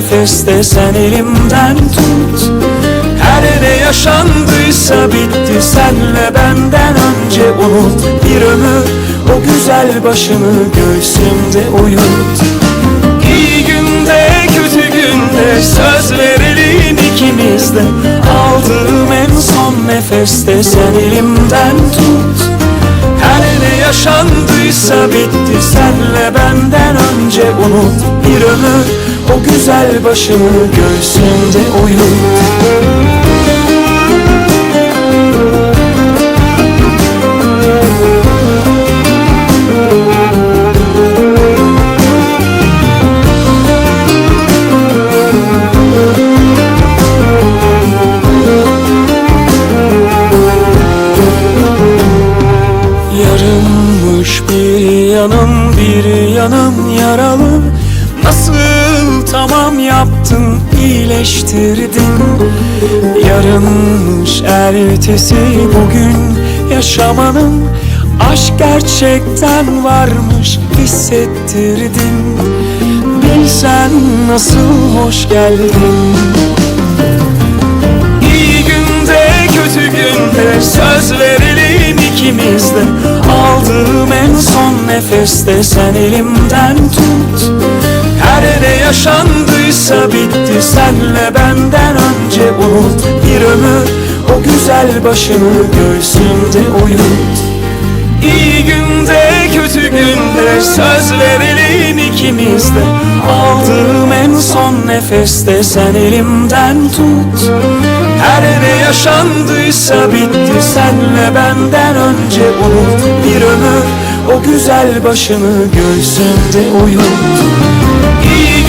nefeste sen elimden tut. Her ne yaşandıysa bitti senle benden önce unut. Bir ömür o güzel başını göğsümde uyut. İyi günde kötü günde söz verelim ikimiz de. Aldığım en son nefeste sen elimden tut. Her ne yaşandıysa bitti senle benden önce unut. Bir ömür o güzel başını göğsümde uyut Yarınmış bir yanım bir yanım yaralı tamam yaptın iyileştirdin. Yarınmış ertesi bugün. Yaşamanın Aşk gerçekten varmış hissettirdin. Bilsen nasıl hoş geldin. İyi günde kötü günde söz verelim ikimiz de Aldığım en son nefeste sen elimden tut Her ne yaşandıysa bitti. Senle benden önce unut Bir ömür. O güzel başını göğsümde uyut İyi günde kötü günde söz verelim ikimiz de. Aldığım en son nefeste sen elimden tut. Her ne yaşandıysa bitti. Senle benden önce unut Bir ömür. O güzel başını göğsümde uyut İyi